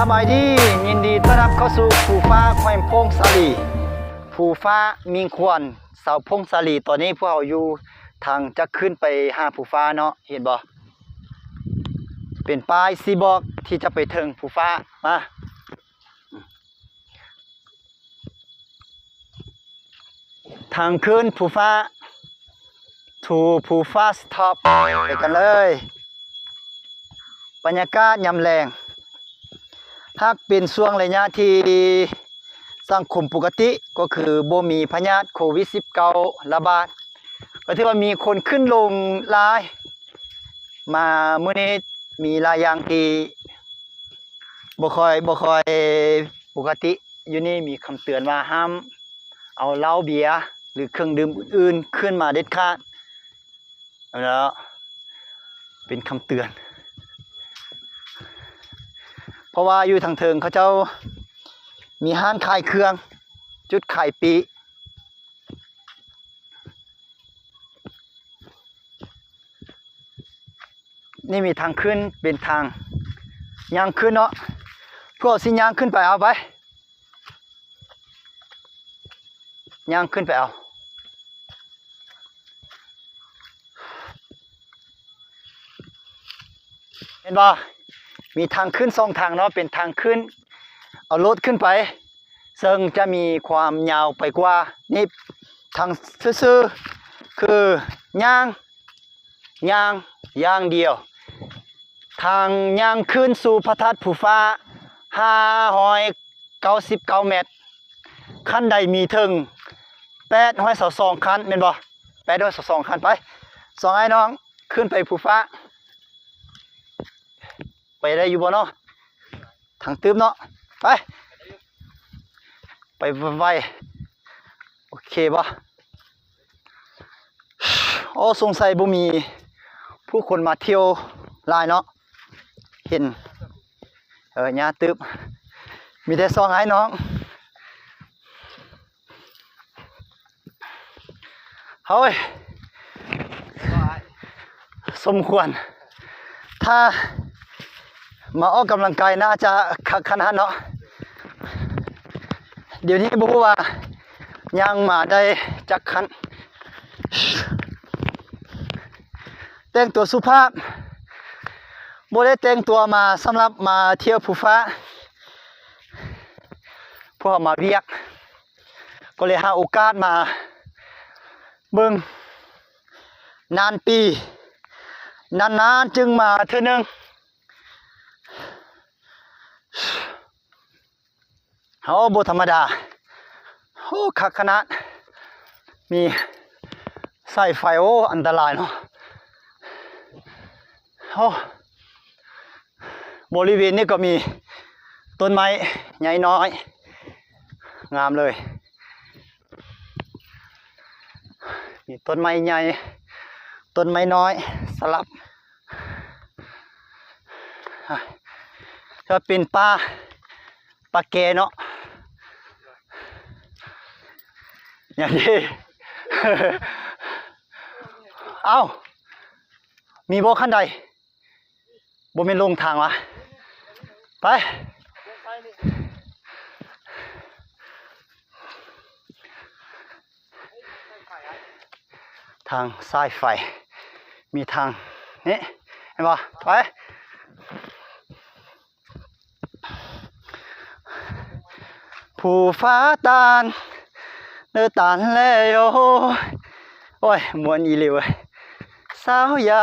สบายดี ยินดีต้อนรับเข้าสู่ภูฟ้าแควมพงสาลีภูฟ้ามิงควรเสาพงสาลีตอนนี้พวกเราอยู่ทางจะขึ้นไปหาภูฟ้าเนาะเห็นบ่เป็นป้ายซีบอกที่จะไปถึงภูฟ้ามาทางขึ้นภูฟ้า to ภูฟ้าสท็อปไปกันเลย บรรยากาศยามแรง หากเป็นช่วงระยะที่สังคมปกติก็คือบ่มีพยาธิโควิด -19 ระบาดก็ถือว่ามีคนขึ้นลงลาย มาเมื้อนี้มีลายอย่างที่บ่คอยบ่คอยปกติอยู่นี่มีคำเตือนว่าห้ามเอาเหล้าเบียร์หรือเครื่องดื่มอื่นๆขึ้นมาเด็ดขาดแล้วเป็นคำเตือน เพราะว่าอยู่ทางเทิงเขาเจ้ามีห้านขายเครื่อง จุดขายปีนี่มีทางขึ้นเป็นทางยางขึ้นเนาะพวกสิยางขึ้นไปเอาไปยางขึ้นไปเอาเห็นบ่ มีทางขึ้นสองทางเนาะเป็นทางขึ้น เอารถขึ้นไป ซึ่งจะมีความยาวไปกว่า นี่ทางซื่อคือย่างย่างย่างเดียว ทางย่างขึ้นสู่พระธาตุภูฟ้า599เก้าสิบเก้าเมตรขั้นใดมีถึง822ขั้นเป็นบ่822ขั้นไปสองไอ้น้องขึ้นไปภูฟ้า ไปได้อยู่บ่เนาะทางตื้มเนาะไป ไปไวๆโอเคบ่โอ้สงสัยบ่มี ผู้คนมาเที่ยวหลายเนาะเห็น เออหญ้าตึบมีแต่ซองไอ้น้องเฮ้ยสมควร ถ้า มาออกกำลังกายน่าจะคักขนาดเนาะเดี๋ยวนี้บอกว่ายังมาได้จักคันแต่งตัวสุภาพบ่ได้แต่งตัวมาสำหรับมาเที่ยวภูฟ้าพวกมาเรียก ก็เลยหาโอกาสมา เบิ่งนานปี นานๆจึงมาเทื่อนึง โอ้บธรรมดา โอ้คักขนาด มีใส่ไฟโอ้อันตรายเนาะโอ้บริเวณนี้ก็มีต้นไม้ใหญ่น้อย งามเลย มีต้นไม้ใหญ่ ต้นไม้น้อยสลับอะ ก็เป็นป่าปลาแกเนาะอย่างนี้เอ้า มีโบขั้นใดโบเป็นลงทางวะ ไป ทางสายไฟ มีทาง นี้เห็นบ่ไป ผู้ฟ้าตาลเนื้อตาลแล้วโอ้ยมวนอีหลีเว้ยสาวยา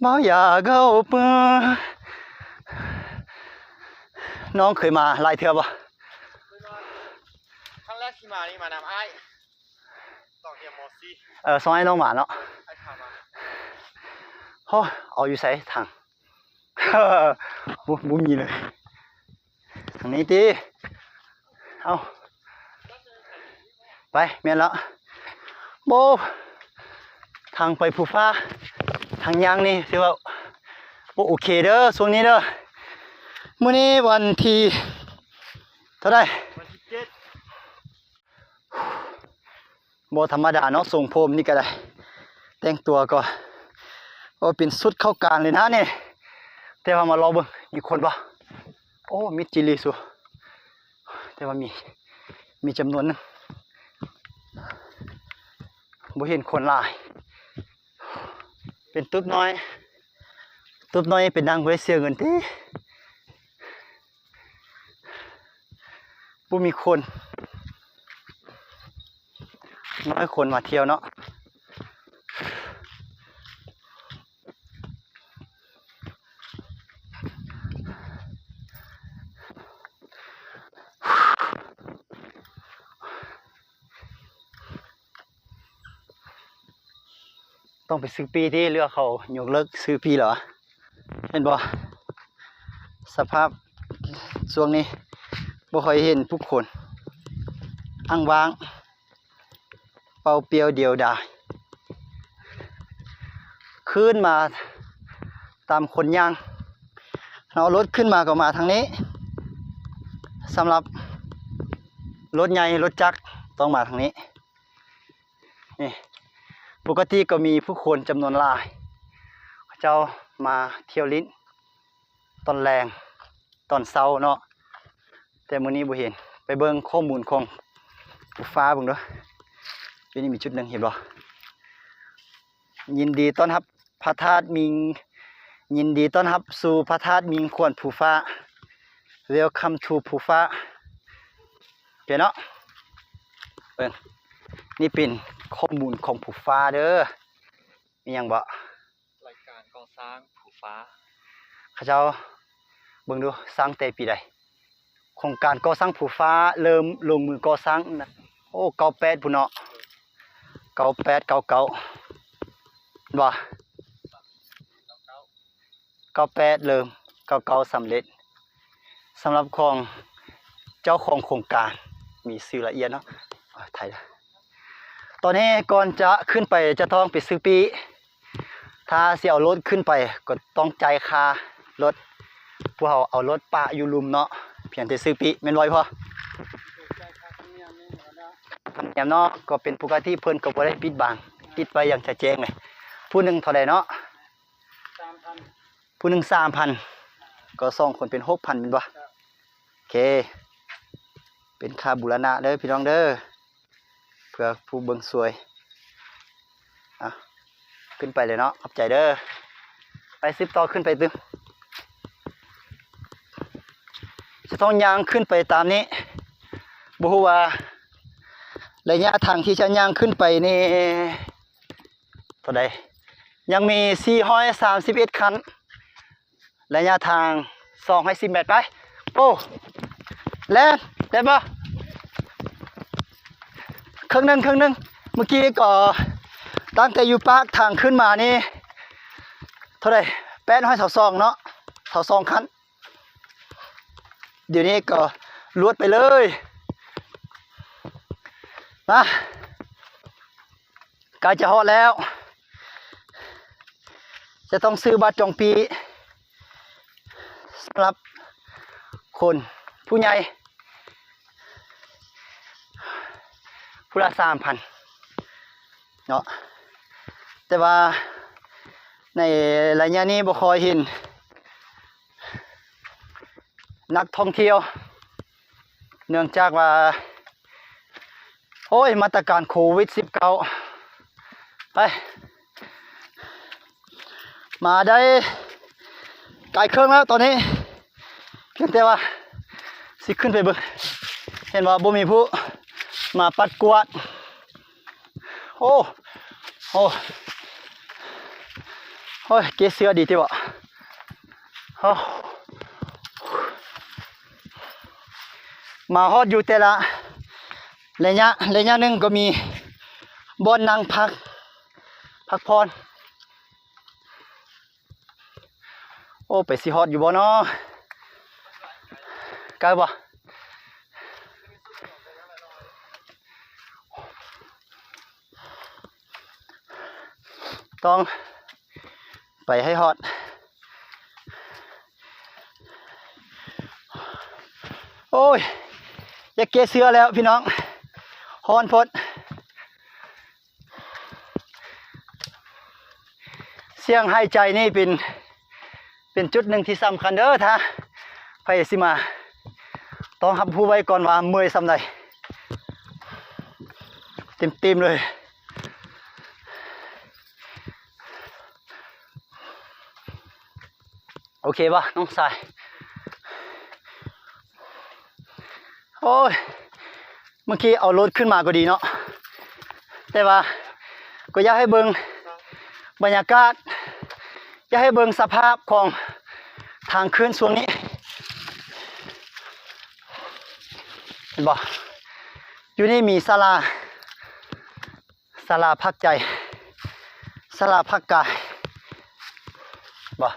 เมายาเก้าเปื้อน้องเคยมาหลายเทื่อบ่ครั้งแรกที่มานี่มานำไอ้ายต่อเฮียมอสซี่เออซอยน้องหมาเนาะไอ้พามาโอ้ยเอาอยู่ใส่ทางบุบุมีเลยทางนี้ตี เอาไปเมียนแล้วโบทางไปภูฟ้า ทางยางนี่ถือว่าโอ้โอเคเด้อช่วงนี้เด้อมื้อนี้วันที่เท่าไหร่วันที่เจ็ดโบธรรมดาเนาะส่งโพมนี่ก็ได้ แต่งตัวก็โอ้เป็นสุดเข้าการเลยนะเนี่ยแต่ว่ามารอเบิ่งมีคนบ่โอ้มิดจิลีสู แต่ว่ามีมีจำนวนนึงบ่เห็นคนหลาย เป็นตุ๊บน้อย ตุ๊บน้อยเป็นนางเวยเสียเงินที่บ่มีคน น้อยคนมาเที่ยวเนาะ ต้องไปซื้อปีที่เรือเขายกเลิกซื้อปีเหรอ เห็นบ่สภาพช่วงนี้บ่ค่อยเห็นผู้คนอ้างว้าง เป่าเปียวเดียวดายขึ้นมาตามคนย่างเรารถขึ้นมาก็มาทางนี้สำหรับรถใหญ่รถจักรต้องมาทางนี้นี่ ปกติก็มีผู้คนจำนวนหลาย เจ้ามาเที่ยวลิ้นตอนแรงตอนเช้าเนาะแต่มื้อนี้บ่เห็น ไปเบิ่งข้อมูลของผู้ฟ้าเบิ่งเด้ออยู่นี่มีจุดหนึ่งเห็นบ่ยินดีต้อนรับพระธาตุมิง ยินดีต้อนรับสู่พระธาตุมิงควรผู้ฟ้า Welcome to ผู้ฟ้าโอเคเนาะเบิ่ง นี่เป็นข้อมูลของผู้ฟ้าเด้อมีหยังบ่รายการก่อสร้างผูฟ้าเขาเจ้าเบิ่งดูสร้างแต่ปีใดโครงการก่อสร้างผู้ฟ้าเริ่มลงมือก่อสร้างนะโอ้เก้าแปดพุ่นเนาะเก้าแปดเก้าเก้าบ่เก้าแปดเริ่มเก้าเก้าสำเร็จสำหรับของเจ้าของโครงการมีชื่อละเอียดเนาะอ่าไทยนะ ตอนนี้ก่อนจะขึ้นไปจะต้องไปซื้อปี ถ้าเสียเอารถขึ้นไปก็ต้องจ่ายค่ารถพวกเราเอารถปะอยู่ลุมเนาะเพียงแต่ซื้อปีแม่นบ่อยพอธรรมเนียมเนาะก็เป็นปกติเพิ่นก็บ่ได้ปิดบังปิดไว้อย่างชัดเจนเลยผู้หนึงเท่าใดเนาะผู้หนึง3,000ก็สองคนเป็น6,000แม่นบ่โอเค เป็นค่าบูรณะเด้อพี่น้องเด้อเพื่อผู้เบิงสวยอะขึ้นไปเลยเนาะขอบใจเด้อไปซิปต่อขึ้นไปตึงจะต้องย่างขึ้นไปตามนี้บฮูว่าระยะทางที่จะย่างขึ้นไปนี่เท่าใดยังมี 431 คันระยะทาง210เมตรไป โอ้แล่นได้ปะ ครึ่งหนึ่งครึ่งหนึ่งเมื่อกี้ก็ตั้งแต่อยู่ปากทางขึ้นมานี่เท่าไหร่แปดห้อยเสาซองเนาะเสาซองคันเดี๋ยวนี้ก็ลวดไปเลยมาใกล้จะฮอดแล้ว จะต้องซื้อบัตรจองปีสำหรับคนผู้ใหญ่ ละสามพันเนาะแต่ว่าในระยะนี้บ่คอยเห็น นักท่องเที่ยว เนื่องจากว่า โอ้ย มาตรการโควิด -19 ไป มาได้ไกลเครื่องแล้วตอนนี้ เพียงแต่ว่า สิขึ้นไปเบิ่งเห็นว่าบ่มีผู้ มาปัดกวาดโอ้โอ้โอ้ยเกเสือดีที่บ่โอ้มาฮอดอยู่แต่ละระยะระยะหนึ่งก็มีบอนนั่งพัก พักพรโอ้ ไปสิฮอดอยู่บ่เนาะไกลบ่ ต้องไปให้ฮอตโอ้ยอยากเกเสือแล้วพี่น้องฮอนพดเสียงหายใจนี่เป็นเป็นจุดหนึ่งที่สำคัญเด้อท่าพสิมา ต้องรับผู้ไว้ก่อนว่าเมื่อยสำใดเต็มๆเลย โอเคป่ะน้องสายโอ้ย เมื่อกี้เอารถขึ้นมาก็ดีเนาะ แต่ว่าก็อยากให้เบิงบรรยากาศ อยากให้เบิงสภาพของทางขึ้นช่วงนี้ เห็นบ่อยู่นี่มีศาลาศาลาพักใจศาลาพักกายบ่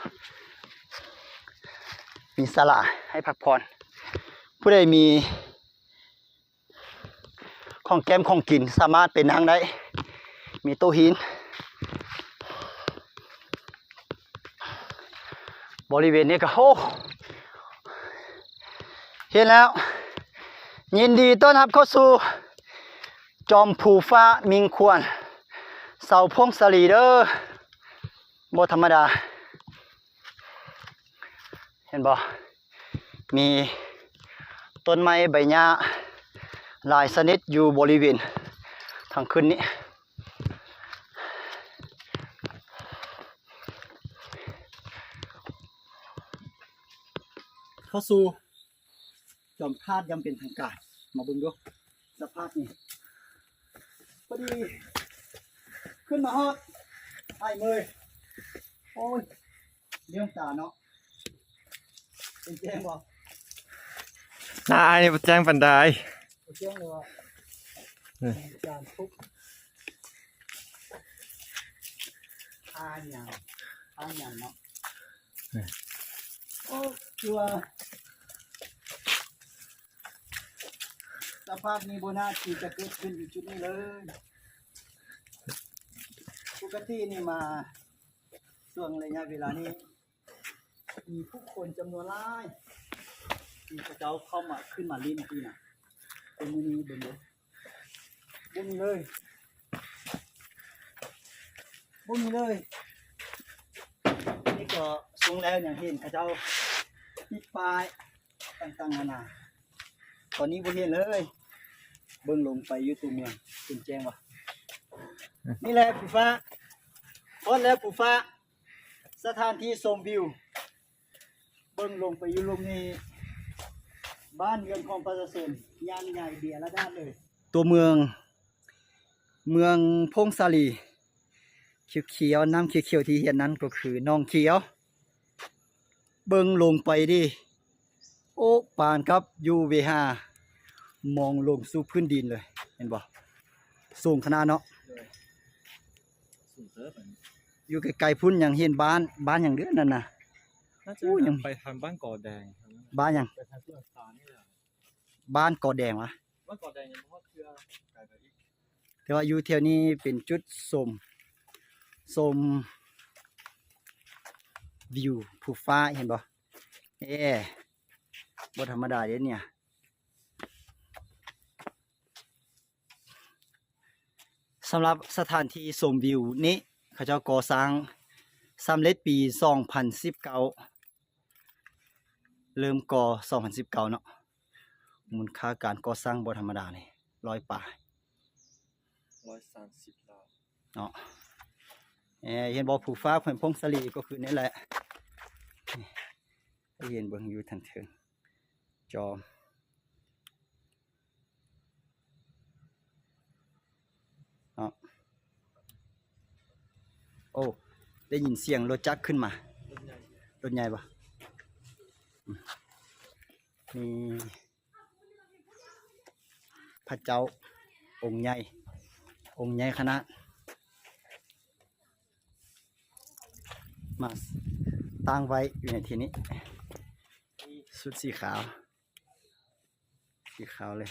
มีศาลาให้พักผ่อนผู้ใดมี ของแก้มของกินสามารถไปนั่งได้ มีโต๊ะหิน บริเวณนี้ก็โอ้เห็นแล้ว ยินดีต้อนรับเข้าสู่ จอมผูฟ้ามิงควร เสาพงสลีเดอร์บธรรมดา ห็นบ่มีต้นไม้ใบหญ้าหลายชนิดอยู่บริเวณทางขึ้นนี้เข้าสู่จอมพาดยำเป็นทางการ มาบิ่งดูสภาพนี่พอดี ขึ้นมาฮอดไอ้เมยโอ้ยเรื่องตาเนาะ เป็นแจ้งบอกนายแจ้งปันไดเชื่องเลยว่าเฮ้ยการทุกทานอย่างทานอย่างเนาะโอ้คือว่าสภาพนี้โบนาที่จะเกิดขึ้นอยู่จุดนี้เลยปกตินี่มาช่วงระยะเวลานี้ มีผู้คนจำนวนหลายที่พระเจ้าเข้ามาขึ้นมาลิ้นที่น่ะเป็นมือนี้เบิ่งเลยบ่มีเลยบ่มีเลยนี่ก็สูงแล้วอย่างเห็นเขาเจ้ามีป้ายต่างๆนานาตอนนี้บ่เห็นเลย เบิ่งลงไปอยู่ตัวเมืองคุณแจ้งว่านี่แหละผู้ฟ้าพอดแล้วผู้ฟ้า สถานที่ชมวิว เบิ่งลงไปอยู่ลงนี้บ้านเรือนของประชาชนยานใหญ่เบียร์ละด้านเลย ตัวเมือง เมืองพงศาลีเขียวๆน้ำเขียวๆที่เห็นนั้นก็คือหน้องเขียว เบิ่งลงไปดิโอ้ปานครับยูเวหามองลงสู่พื้นดินเลยเห็นบ่สูงขนาดเนาะอยู่ไกลๆพุ่นยังเห็นบ้านบ้านอย่างเดือนนั่นน่ะ น่าจะอู้ยัง ไปทางบ้านก่อแดงครับบ้านอย่างไปทางเพื่อนตานี่แหละบ้านกอแดงวะบ้านก่อแดงยังไม่ฮอดเชื่อไกลไปอีกแต่ว่าอยู่แถวนี้เป็นจุดสมสมวิวภูฟ้าเห็นบ่เอ๊บ่ธรรมดาเด้เนี่ย สำหรับสถานที่ชมวิวนี้ เขาเจ้าก่อสร้างสำเร็จปี 2019 เริ่มก่อ2019เนาะมูลค่าการก่อสร้างบ่ธรรมดาเลยร้อยป่ายร้อยสามสิบล้านเนาะเอ่อเห็นบอกผูฟ้าเพื่อนพงศลีก็คือนี่แหละนี่ให้เห็นเบิ่งอยู่ทันเทิงจอมเนาะโอ้ ได้ยินเสียงรถจักรขึ้นมารถใหญ่ปะอืม มีพระเจ้าองค์ใหญ่ องค์ใหญ่ขนาดมาตั้งไว้อยู่ในที่นี้ชุดสีขาว สีขาวเลย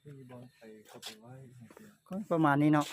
ที่มีบอลไปเข้าไปไหว้ทางเพื่อนก็ประมาณนี้เนาะ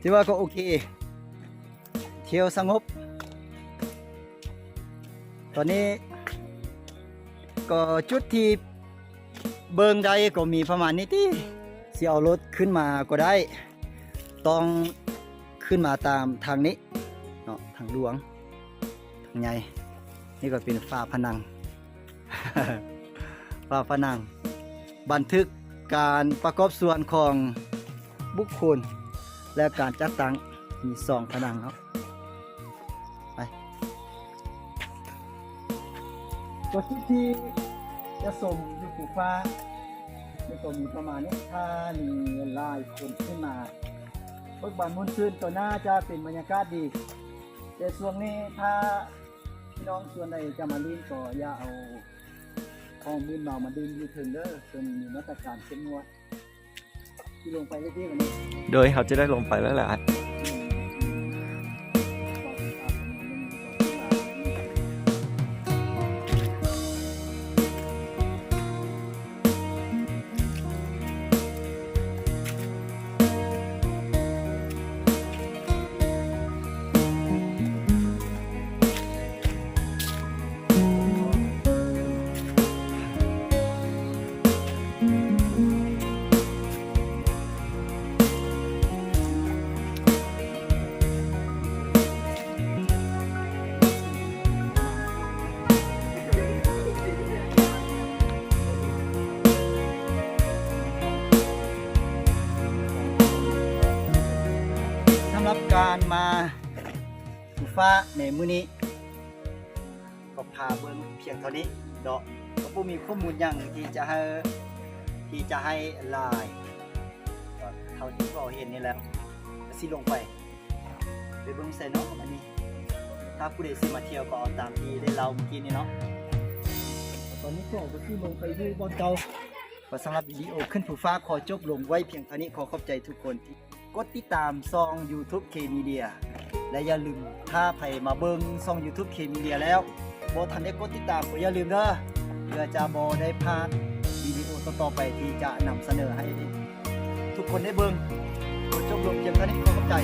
ที่ว่าก็โอเค เที่ยวสงบ ตอนนี้ ก็จุดที่เบิงใดก็มีประมาณนี้ที่สิเอารถขึ้นมาก็ได้ ต้องขึ้นมาตามทางนี้เนาะทางหลวงทางใหญ่นี่ก็เป็นฝ้าผนังฝ้าผนัง บันทึกการประกอบส่วนของบุคคล และการจัดตั้งมีสองผนังเนาะไปตัวที่ที่จะส่งอยู่ภูฟ้านี่ก็มีประมาณนี้ถ้ามีลายคนขึ้นมาเบิกบานมุ่นชื่นตัวหน้าจะเป็นบรรยากาศดี แต่ช่วงนี้ถ้าพี่น้องส่วนใดจะมาลิ้นก็อย่าเอาของมืนเมามาดื่มอยู่ถึงเด้อจนมีมาตรการเข้มงวด ที่ลงไปเรื่อยๆวันนี้ โดยเขาจะได้ลงไปแล้วแหละ ฟ้าในมื้อนี้ก็พาเบิ่งเพียงเท่านี้เดอกก็บ่มีข้อมูลหยังที่จะให้ที่จะให้ลายก็เท่าที่เราเห็นนี่แหล้วก็สิลงไปไปเบิ่งใส่เนาะอันนี้ ถ้าผู้ใดสิมาเที่ยวก็เอาตามที่ได้เล่าเมื่อกี้นี่เนาะตอนนี้ก็ก็สิลงไปดูบอนเก่าก็สำหรับวิดีโอขึ้นภูฟ้าขอจบลงไว้เพียงเท่านี้ขอขอบใจทุกคนที่กดติดตามซอง YouTube K Media และอย่าลืมถ้าใครมาเบิ่งซอง YouTube เคมีเดียแล้วบอทันได้กดติดตามก็อย่าลืมเด้อเพื่อจะบอได้พลาดวิดีโอต่อๆไปที่จะนำเสนอให้ ทุกคนได้เบิ่งขอจบลงเพียงเท่านี้ขอขอบใจ